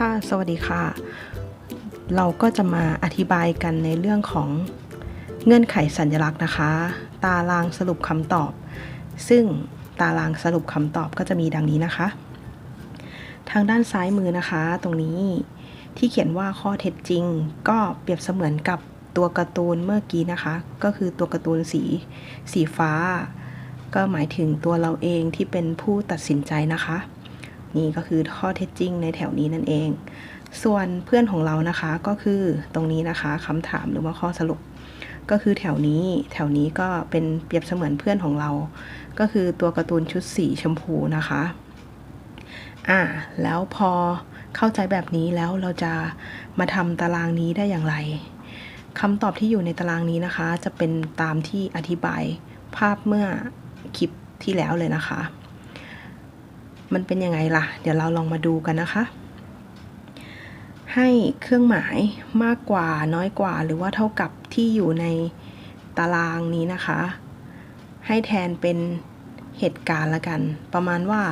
ค่ะสวัสดีค่ะ เราก็จะมาอธิบายกันในเรื่องของเงื่อนไขสัญลักษณ์นะคะ ตารางสรุปคำตอบ ซึ่งตารางสรุปคำตอบก็จะมีดังนี้นะคะ ทางด้านซ้ายมือนะคะ ตรงนี้ที่เขียนว่าข้อเท็จจริง ก็เปรียบเสมือนกับตัวการ์ตูนเมื่อกี้นะคะ ก็คือตัวการ์ตูนสีสีฟ้า ก็หมายถึงตัวเราเองที่เป็นผู้ตัดสินใจนะคะ นี่ก็คือข้อเท็จจริงในแถวนี้นั่นเอง ส่วนเพื่อนของเรานะคะก็คือตรงนี้นะคะคำถามหรือว่าข้อสรุป ก็คือแถวนี้แถวนี้ก็เป็นเปรียบเสมือนเพื่อนของเรา ก็คือตัวการ์ตูนชุดสีชมพูนะคะอ่าแล้วพอเข้าใจแบบนี้แล้วเราจะมาทำตารางนี้ได้อย่างไรคำตอบที่อยู่ในตารางนี้นะคะ จะเป็นตามที่อธิบายภาพเมื่อคลิปที่แล้วเลยนะคะ มันเป็นยังไงล่ะ เดี๋ยวเราลองมาดูกันนะคะ ให้เครื่องหมายมากกว่าน้อยกว่า หรือว่าเท่ากับที่อยู่ในตารางนี้นะคะ ให้แทนเป็นเหตุการณ์ละกัน ประมาณว่า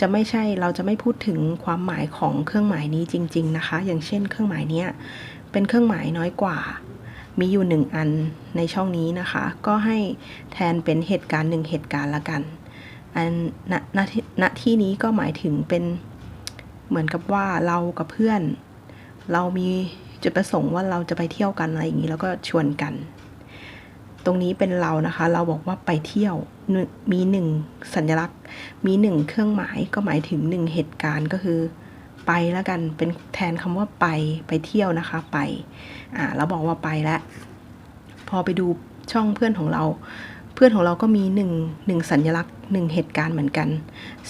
จะไม่ใช่เราจะไม่พูดถึงความหมายของเครื่องหมายนี้จริง ๆนะคะ อย่างเช่น เครื่องหมายเนี้ยเป็นเครื่องหมายน้อยกว่า มีอยู่หนึ่งอันในช่องนี้นะคะ ก็ให้แทนเป็นเหตุการณ์หนึ่งเหตุการณ์ละกัน อันณณที่ณที่นี้ก็หมายถึงเป็นเหมือนกับว่าเรากับเพื่อน เรามีจุดประสงค์ว่าเราจะไปเที่ยวกันอะไรอย่างนี้แล้วก็ชวนกัน ตรงนี้เป็นเรานะคะ เราบอกว่าไปเที่ยวมีหนึ่งสัญลักษณ์ มีหนึ่งเครื่องหมายก็หมายถึงหนึ่งเหตุการณ์ก็คือไปแล้วกันเป็นแทนคำว่าไปไปเที่ยวนะคะไปอ่าเราบอกว่าไปแล้วพอไปดูช่องเพื่อนของเรา เพื่อนของเราก็มีหนึ่งหนึ่งสัญลักษณ์ หนึ่งเหตุการณ์เหมือนกัน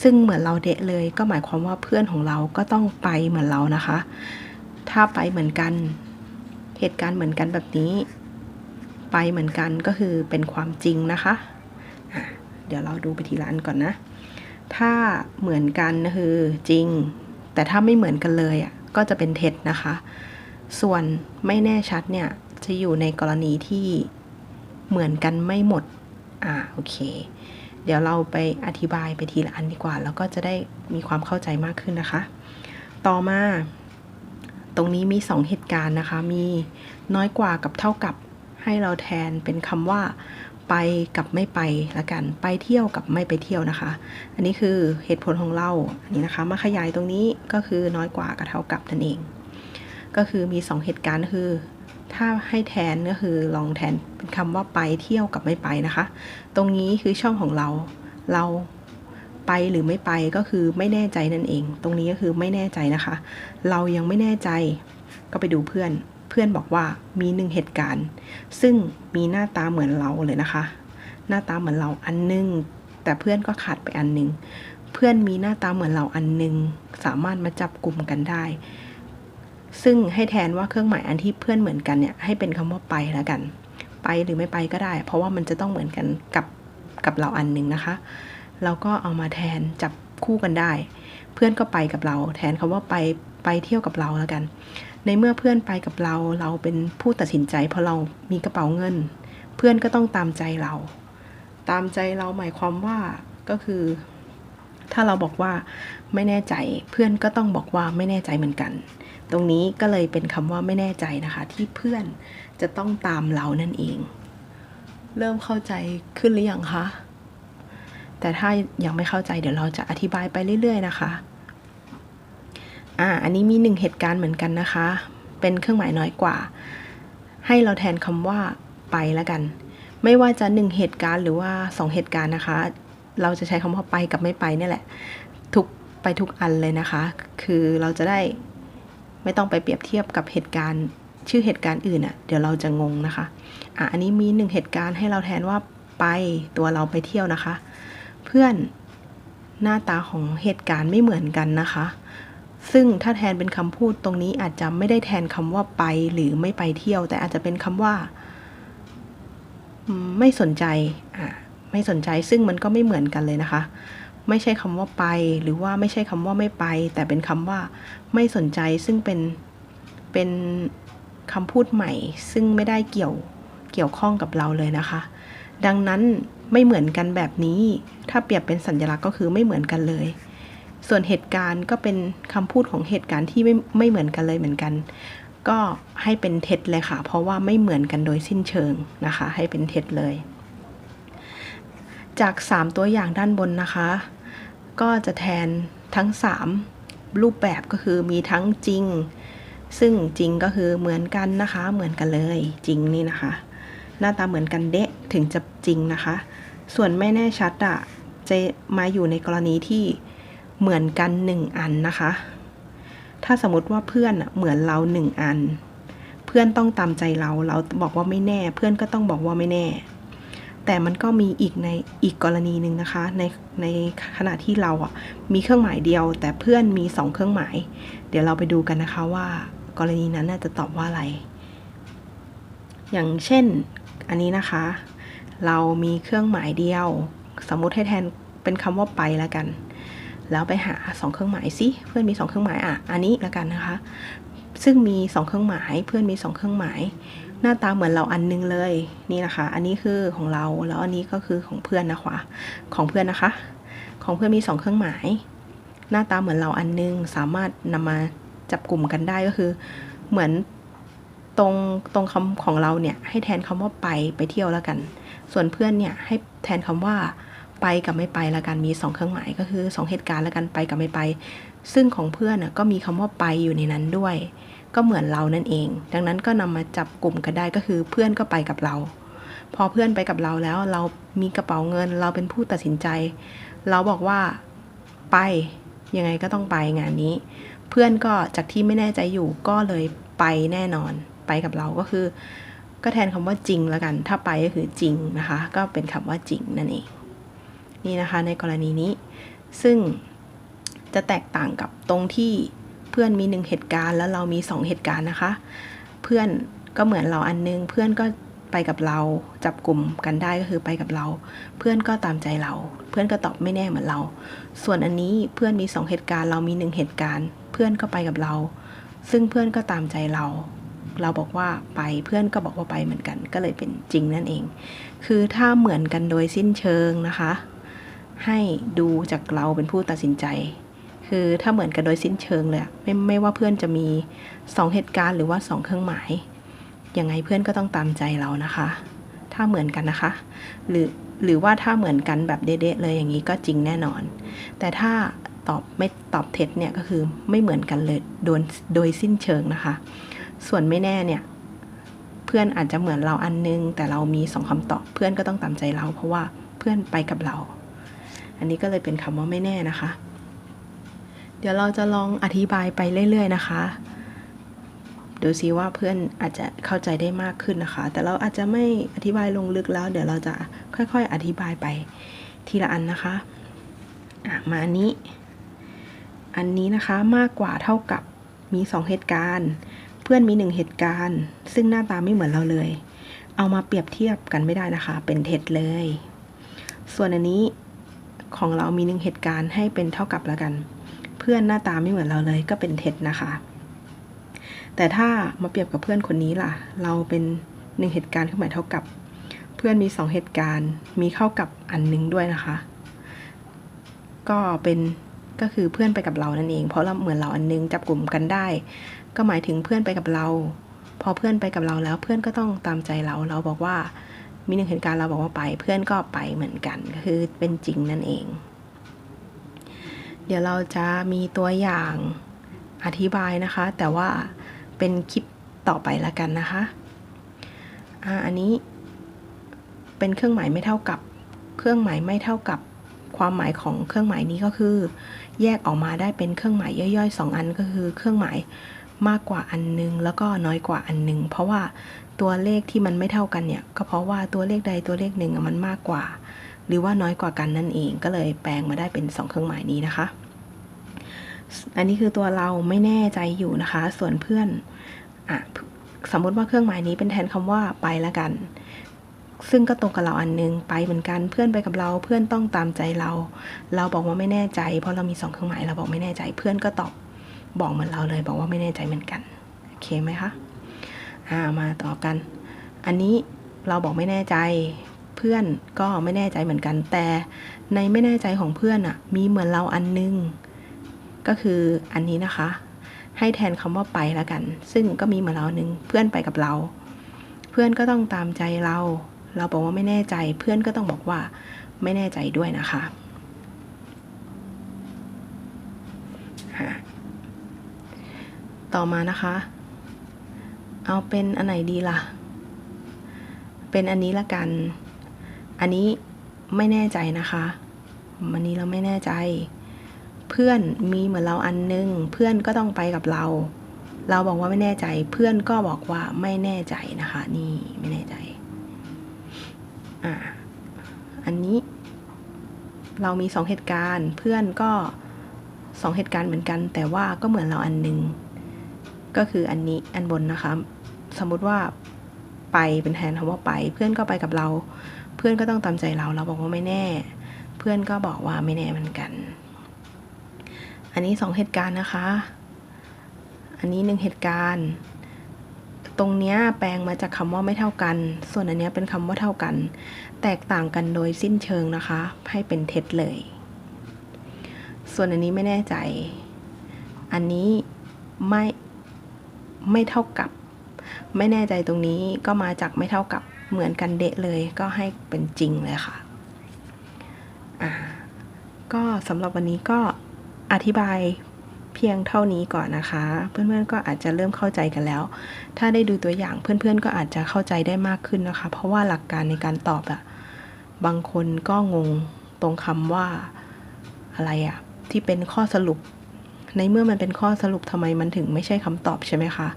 ซึ่งเหมือนเราเดะเลย ก็หมายความว่าเพื่อนของเราก็ต้องไปเหมือนเรานะคะ ถ้าไปเหมือนกัน เหตุการณ์เหมือนกันแบบนี้ ไปเหมือนกันก็คือเป็นความจริงนะคะ เดี๋ยวเราดูไปทีละอันก่อนนะ ถ้าเหมือนกันคือจริง แต่ถ้าไม่เหมือนกันเลยอะก็จะเป็นเท็จนะคะ ส่วนไม่แน่ชัดเนี่ยจะอยู่ในกรณีที่เหมือนกันไม่หมด อ่า โอเค เดี๋ยวเราไปอธิบายไปทีละอันดีกว่า แล้วก็จะได้มีความเข้าใจมากขึ้นนะคะ ต่อมา ตรงนี้มี 2 เหตุการณ์นะคะ มีน้อยกว่ากับเท่ากับให้เราแทนเป็นคำว่าไปกับไม่ไปละกัน ไปเที่ยวกับไม่ไปเที่ยวนะคะ อันนี้คือเหตุผลของเรา อันนี้นะคะ มาขยายตรงนี้ก็คือน้อยกว่ากับเท่ากับนั่นเอง ก็คือมี 2 เหตุการณ์คือ ถ้าให้แทนก็คือลองแทนเป็นคำว่าไปเที่ยวกับไม่ไปนะคะ ตรงนี้คือช่องของเรา เราไปหรือไม่ไปก็คือไม่แน่ใจนั่นเอง ตรงนี้ก็คือไม่แน่ใจนะคะ เรายังไม่แน่ใจก็ไปดูเพื่อน เพื่อนบอกว่ามีหนึ่งเหตุการณ์ ซึ่งมีหน้าตาเหมือนเราเลยนะคะ หน้าตาเหมือนเราอันนึง แต่เพื่อนก็ขาดไปอันนึง เพื่อนมีหน้าตาเหมือนเราอันนึง สามารถมาจับกลุ่มกันได้ ซึ่งให้แทนว่าเครื่องหมายอันที่เพื่อนเหมือนกันเนี่ยให้เป็นคำว่าไปแล้วกัน ไปหรือไม่ไปก็ได้ เพราะว่ามันจะต้องเหมือนกันกับกับเราอันหนึ่งนะคะ เราก็เอามาแทนจับคู่กันได้ เพื่อนก็ไปกับเรา แทนคำว่าไปไปเที่ยวกับเราแล้วกัน ในเมื่อเพื่อนไปกับเราเราเป็นผู้ตัดสินใจเพราะเรามีกระเป๋าเงิน เพื่อนก็ต้องตามใจเรา ตามใจเราหมายความว่าก็คือ ถ้าเราบอกว่าไม่แน่ใจเพื่อนก็ต้องบอกว่าไม่แน่ใจเหมือนกัน ตรงนี้ก็เลยเป็นคำว่าไม่แน่ใจนะคะ ที่เพื่อนจะต้องตามเรานั่นเอง เริ่มเข้าใจขึ้นหรือยังคะแต่ถ้ายังไม่เข้าใจเดี๋ยวเราจะอธิบายไปเรื่อย ๆ นะคะ อ่า อันนี้มีหนึ่งเหตุการณ์เหมือนกันนะคะ เป็นเครื่องหมายน้อยกว่า ให้เราแทนคำว่าไปแล้วกัน ไม่ว่าจะหนึ่งเหตุการณ์หรือว่าสองเหตุการณ์นะคะ เราจะใช้คำว่าไปกับไม่ไปนี่แหละ ทุกไปทุกอันเลยนะคะ คือเราจะได้ ไม่ต้องไปเปรียบเทียบกับเหตุการณ์ ชื่อเหตุการณ์อื่นอะ่ะ เดี๋ยวเราจะงงนะคะ อะ อันนี้มีหนึ่งเหตุการณ์ให้เราแทนว่าไปตัวเราไปเที่ยวนะคะ เพื่อนหน้าตาของเหตุการณ์ไม่เหมือนกันนะคะ ซึ่งถ้าแทนเป็นคำพูดตรงนี้อาจจะไม่ได้แทนคำว่าไปหรือไม่ไปเที่ยว แต่อาจจะเป็นคำว่า ไม่สนใจอะไม่สนใจซึ่งมันก็ไม่เหมือนกันเลยนะคะ ไม่ใช่คำว่าไป หรือว่าไม่ใช่คำว่าไม่ไป แต่เป็นคำว่าไม่สนใจซึ่งเป็นเป็นคำพูดใหม่ ซึ่งไม่ได้เกี่ยวเกี่ยวข้องกับเราเลยนะคะ ดังนั้นไม่เหมือนกันแบบนี้ ถ้าเปรียบเป็นสัญลักษณ์ก็คือไม่เหมือนกันเลย ส่วนเหตุการณ์ก็เป็นคำพูดของเหตุการณ์ที่ไม่ไม่เหมือนกันเลยเหมือนกัน ก็ให้เป็นเท็จเลยค่ะ เพราะว่าไม่เหมือนกันโดยสิ้นเชิงนะคะ ให้เป็นเท็จเลย จาก 3 ตัวอย่างด้านบนนะคะ ก็จะแทนทั้ง 3 รูปแบบก็คือมีทั้งจริง ซึ่งจริงก็คือเหมือนกันนะคะ เหมือนกันเลยจริงนี่นะคะ หน้าตาเหมือนกันเดะถึงจะจริงนะคะ ส่วนไม่แน่ชัดอะจะมาอยู่ในกรณีที่เหมือนกันหนึ่งอันนะคะ ถ้าสมมติว่าเพื่อนเหมือนเราหนึ่งอัน เพื่อนต้องตามใจเรา เราบอกว่าไม่แน่ เพื่อนก็ต้องบอกว่าไม่แน่ แต่มันก็มีอีกในอีกกรณีหนึ่งนะคะ ในในขณะที่เราอะมีเครื่องหมายเดียว แต่เพื่อนมีสองเครื่องหมาย เดี๋ยวเราไปดูกันนะคะว่ากรณีนั้นน่าจะตอบว่าอะไร อย่างเช่นอันนี้นะคะ เรามีเครื่องหมายเดียว สมมุติให้แทนเป็นคำว่าไปแล้วกัน แล้วไปหาสองเครื่องหมายสิเพื่อนมีสองเครื่องหมายอะอันนี้แล้วกันนะคะ ซึ่งมีสองเครื่องหมาย เพื่อนมีสองเครื่องหมาย หน้าตาเหมือนเราอันนึงเลยนี่นะคะ อันนี้คือของเราแล้วอันนี้ก็คือของเพื่อนนะคะของเพื่อนนะคะ ของเพื่อนมีสองเครื่องหมาย หน้าตาเหมือนเราอันนึงสามารถนำมาจับกลุ่มกันได้ก็คือ เหมือนตรงตรงคำของเราเนี่ยให้แทนคำว่าไปไปเที่ยวแล้วกัน ส่วนเพื่อนเนี่ยให้แทนคำว่าไปกับไม่ไปแล้วกันมีสองเครื่องหมายก็คือสองเหตุการณ์แล้วกันไปกับไม่ไป ซึ่งของเพื่อนก็มีคำว่าไปอยู่ในนั้นด้วย ก็เหมือนเรานั่นเอง ดังนั้นก็นำมาจับกลุ่มกันได้ก็คือเพื่อนก็ไปกับเรา พอเพื่อนไปกับเราแล้วเรามีกระเป๋าเงิน เราเป็นผู้ตัดสินใจ เราบอกว่าไปยังไงก็ต้องไปงานนี้ เพื่อนก็จากที่ไม่แน่ใจอยู่ก็เลยไปแน่นอนไปกับเราก็คือ ก็แทนคำว่าจริงแล้วกัน ถ้าไปก็คือจริงนะคะ ก็เป็นคำว่าจริงนั่นเอง นี่นะคะในกรณีนี้ ซึ่ง จะแตกต่างกับตรงที่เพื่อนมีหนึ่งเหตุการณ์แล้วเรามีสองเหตุการณ์นะคะ เพื่อนก็เหมือนเราอันนึง เพื่อนก็ไปกับเราจับกลุ่มกันได้ก็คือไปกับเรา เพื่อนก็ตามใจเรา เพื่อนก็ตอบไม่แน่เหมือนเรา ส่วนอันนี้เพื่อนมีสองเหตุการณ์เรามีหนึ่งเหตุการณ์ เพื่อนก็ไปกับเรา ซึ่งเพื่อนก็ตามใจเรา เราบอกว่าไปเพื่อนก็บอกว่าไปเหมือนกัน ก็เลยเป็นจริงนั่นเอง คือถ้าเหมือนกันโดยสิ้นเชิงนะคะ ให้ดูจากเราเป็นผู้ตัดสินใจ คือถ้าเหมือนกันโดยสิ้นเชิงเลยไม่ไม่ว่าเพื่อนจะมีสองเหตุการณ์หรือว่าสองเครื่องหมาย ยังไงเพื่อนก็ต้องตามใจเรานะคะ ถ้าเหมือนกันนะคะ หรือหรือว่าถ้าเหมือนกันแบบเด๊ะเลยอย่างนี้ก็จริงแน่นอน แต่ถ้าตอบไม่ตอบเท็จเนี่ยก็คือไม่เหมือนกันเลยโดยโดยสิ้นเชิงนะคะ ส่วนไม่แน่เนี่ยเพื่อนอาจจะเหมือนเราอันนึง แต่เรามีสองคำตอบเพื่อนก็ต้องตามใจเรา เพราะว่าเพื่อนไปกับเรา อันนี้ก็เลยเป็นคำว่าไม่แน่นะคะ เดี๋ยวเราจะลองอธิบายไปเรื่อย ๆ นะคะดูซิว่าเพื่อนอาจจะเข้าใจได้มากขึ้นนะคะ แต่เราอาจจะไม่อธิบายลงลึกแล้ว เดี๋ยวเราจะค่อยๆ อธิบายไปทีละอันนะคะมาอันนี้ อันนี้นะคะมากกว่าเท่ากับมี 2 เหตุการณ์ เพื่อนมี 1 เหตุการณ์ ซึ่งหน้าตาไม่เหมือนเราเลย เอามาเปรียบเทียบกันไม่ได้นะคะ เป็นเท็จเลย ส่วนอันนี้ของเรามีหนึ่งเหตุการณ์ให้เป็นเท่ากับแล้วกัน พื่อนหน้าตาไม่เหมือนเราเลยก็เป็นเท็จนะคะ แต่ถ้ามาเปรียบกับเพื่อนคนนี้ล่ะ เราเป็นหนึ่งเหตุการณ์ขึ้นหมายเท่ากับ เพื่อนมีสองเหตุการณ์ มีเข้ากับอันนึงด้วยนะคะ ก็เป็นก็คือเพื่อนไปกับเรานั่นเอง เพราะเราเหมือนเราอันนึงจับกลุ่มกันได้ ก็หมายถึงเพื่อนไปกับเรา พอเพื่อนไปกับเราแล้ว เพื่อนก็ต้องตามใจเรา เราบอกว่ามีหนึ่งเหตุการณ์เราบอกว่าไป เพื่อนก็ไปเหมือนกันก็คือเป็นจริงนั่นเอง เดี๋ยวเราจะมีตัวอย่างอธิบายนะคะ แต่ว่าเป็นคลิปต่อไปละกันนะคะอ่าอันนี้เป็นเครื่องหมายไม่เท่ากับ เครื่องหมายไม่เท่ากับความหมายของเครื่องหมายนี้ก็คือ แยกออกมาได้เป็นเครื่องหมายย่อยๆ 2 อันก็คือเครื่องหมายมากกว่าอันนึง แล้วก็น้อยกว่าอันนึง เพราะว่าตัวเลขที่มันไม่เท่ากันเนี่ย ก็เพราะว่าตัวเลขใดตัวเลขหนึ่งมันมากกว่า หรือว่าน้อยกว่ากันนั่นเอง ก็เลยแปลงมาได้เป็น 2 เครื่องหมายนี้นะคะ อันนี้คือตัวเราไม่แน่ใจอยู่นะคะ ส่วนเพื่อนอะสมมติว่าเครื่องหมายนี้เป็นแทนคำว่าไปละกัน ซึ่งก็ตรงกับเราอันนึงไปเหมือนกันเพื่อนไปกับเราเพื่อนต้องตามใจเรา เราบอกว่าไม่แน่ใจ เพราะเรามีสองเครื่องหมายเราบอกไม่แน่ใจเพื่อนก็ตอบบอกเหมือนเราเลย บอกว่าไม่แน่ใจเหมือนกันโอเคไหมคะอ่ามาต่อกัน อันนี้เราบอกไม่แน่ใจ เพื่อนก็ไม่แน่ใจเหมือนกัน แต่ในไม่แน่ใจของเพื่อนอะมีเหมือนเราอันนึง ก็คืออันนี้นะคะ ให้แทนคำว่าไปแล้วกัน ซึ่งก็มีเหมือนเราหนึ่งเพื่อนไปกับเรา เพื่อนก็ต้องตามใจเรา เราบอกว่าไม่แน่ใจ เพื่อนก็ต้องบอกว่าไม่แน่ใจด้วยนะคะฮะต่อมานะคะ เอาเป็นอันไหนดีล่ะ เป็นอันนี้ละกัน อันนี้ไม่แน่ใจนะคะวันนี้เราไม่แน่ใจ เพื่อนมีเหมือนเราอันนึง เพื่อนก็ต้องไปกับเรา เราบอกว่าไม่แน่ใจ เพื่อนก็บอกว่าไม่แน่ใจนะคะ นี่ไม่แน่ใจอ่าอันนี้ เรามีสองเหตุการณ์ เพื่อนก็สองเหตุการณ์เหมือนกัน แต่ว่าก็เหมือนเราอันหนึง ก็คืออันนี้อันบนนะคะ สมมุติว่าไปเป็นแทนคำว่าไป เพื่อนก็ไปกับเรา พื่อนก็ต้องตามใจเราเราบอกว่าไม่แน่ เพื่อนก็บอกว่าไม่แน่เหมือนกัน อันนี้สองเหตุการณ์นะคะ อันนี้หนึ่งเหตุการณ์ ตรงเนี้ยแปลงมาจากคำว่าไม่เท่ากัน ส่วนอันเนี้ยเป็นคำว่าเท่ากัน แตกต่างกันโดยสิ้นเชิงนะคะ ให้เป็นเท็จเลย ส่วนอันนี้ไม่แน่ใจ อันนี้ไม่ไม่เท่ากับ ไม่แน่ใจตรงนี้ก็มาจากไม่เท่ากับ เหมือนกันเดะเลยก็ให้เป็นจริงเลยค่ะอ่าก็สำหรับวันนี้ก็อธิบายเพียงเท่านี้ก่อนนะคะ เพื่อนๆก็อาจจะเริ่มเข้าใจกันแล้ว ถ้าได้ดูตัวอย่างเพื่อนๆก็อาจจะเข้าใจได้มากขึ้นนะคะ เพราะว่าหลักการในการตอบอะบางคนก็งงตรงคำว่าอะไรอะที่เป็นข้อสรุป ในเมื่อมันเป็นข้อสรุปทำไมมันถึงไม่ใช่คำตอบใช่ไหมคะ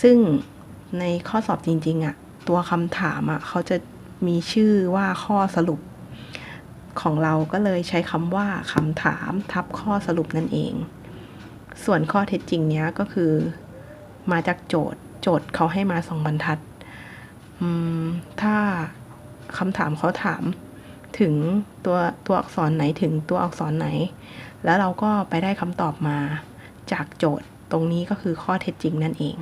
ซึ่งในข้อสอบจริงๆอะ ตัวคำถามอะเขาจะมีชื่อว่าข้อสรุป ของเราก็เลยใช้คำว่าคำถามทับข้อสรุปนั่นเอง ส่วนข้อเท็จจริงเนี้ยก็คือ มาจากโจทย์ โจทย์เขาให้มาสองบรรทัดถ้าคำถามเขาถามถึงตัวตัวอักษรไหนถึงตัวอักษรไหน แล้วเราก็ไปได้คำตอบมาจากโจทย์ตรงนี้ก็คือข้อเท็จจริงนั่นเอง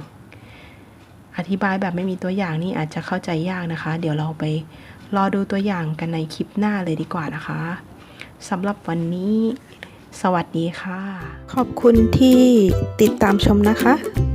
อธิบายแบบไม่มีตัวอย่างนี่อาจจะเข้าใจยากนะคะ เดี๋ยวเราไปรอดูตัวอย่างกันในคลิปหน้าเลยดีกว่านะคะสำหรับวันนี้ สวัสดีค่ะ ขอบคุณที่ติดตามชมนะคะ